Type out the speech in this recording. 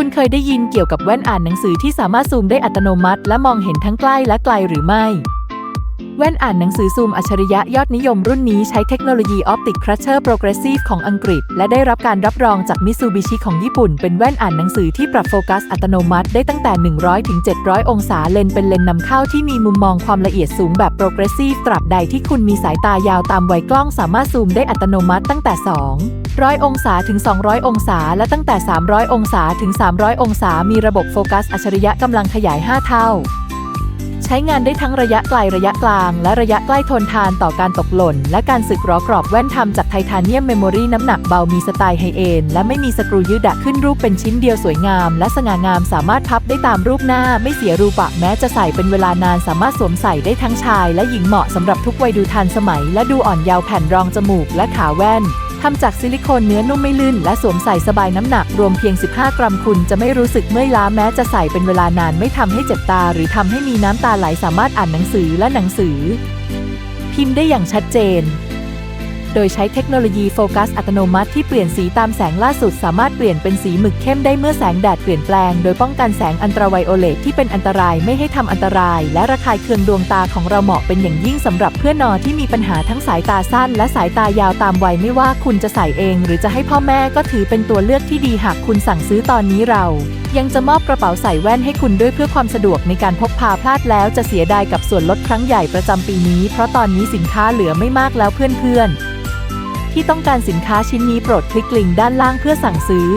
คุณเคยได้ยินเกี่ยวกับแว่นอ่านหนังสือที่สามารถซูมได้อัตโนมัติ และมองเห็นทั้งใกล้และไกลหรือไม่ แว่นอ่านหนังสือซูมอัจฉริยะยอดนิยมรุ่นนี้ใช้เทคโนโลยี Optic Crusher Progressive ของอังกฤษ และได้รับการรับรองจาก Mitsubishi ของญี่ปุ่น เป็นแว่นอ่านหนังสือที่ปรับโฟกัสอัตโนมัติได้ตั้งแต่ 100 ถึง 700 องศาเลนเป็นเลนนำเข้าที่มีมุมมองความละเอียดสูงแบบ Progressive ตราบใดที่คุณมีสายตายาวตามวัยกล้องสามารถซูมได้อัตโนมัติตั้งแต่200 องศาถึง 200 องศา และตั้งแต่ 300 องศาถึง 300 องศา มีระบบโฟกัสอัจฉริยะกำลังขยาย 5 เท่า ใช้งานได้ทั้งระยะไกลระยะกลาง และระยะใกล้ทนทานต่อการตกหล่น และการสึกหรอกรอบแว่นทำจากไทเทเนียมเมมโมรีน้ำหนักเบามีสไตล์ไฮเอนและไม่มีสกรูยืดดะขึ้นรูปเป็นชิ้นเดียวสวยงาม และสง่างามสามารถพับได้ตามรูปหน้า ไม่เสียรูปะแม้จะใส่เป็นเวลานานสามารถสวมใส่ได้ทั้งชาย และหญิงเหมาะสำหรับทุกวัยดูทันสมัย และดูอ่อนเยาว์แผ่นรองจมูกและขาแว่น ทำจากซิลิโคนเนื้อนุ่มไม่ลื่น และสวมใส่สบายน้ำหนักรวมเพียง 15 กรัมคุณจะไม่รู้สึกเมื่อยล้าแม้จะใส่เป็นเวลานานไม่ทำให้เจ็บตา หรือทำให้มีน้ำตาไหลสามารถอ่านหนังสือและหนังสือ พิมพ์ได้อย่างชัดเจน โดยใช้เทคโนโลยีโฟกัสอัตโนมัติที่เปลี่ยนสีตามแสงล่าสุด สามารถเปลี่ยนเป็นสีหมึกเข้มได้เมื่อแสงแดดเปลี่ยนแปลง โดยป้องกันแสงอันตราไวโอเลตที่เป็นอันตรายไม่ให้ทำอันตราย และระคายเคืองดวงตาของเราเหมาะเป็นอย่างยิ่งสำหรับเพื่อนนอที่มีปัญหาทั้งสายตาสั้น และสายตายาวตามวัยไม่ว่าคุณจะใส่เอง หรือจะให้พ่อแม่ก็ถือเป็นตัวเลือกที่ดีหากคุณสั่งซื้อตอนนี้เรายังจะมอบกระเป๋าใส่แว่นให้คุณด้วยเพื่อความสะดวกในการพกพาพลาดแล้วจะเสียดายกับส่วนลดครั้งใหญ่ประจำปีนี้ เพราะตอนนี้สินค้าเหลือไม่มากแล้วเพื่อนๆ ที่ต้องการสินค้าชิ้นนี้โปรดคลิกลิงก์ด้านล่างเพื่อสั่งซื้อ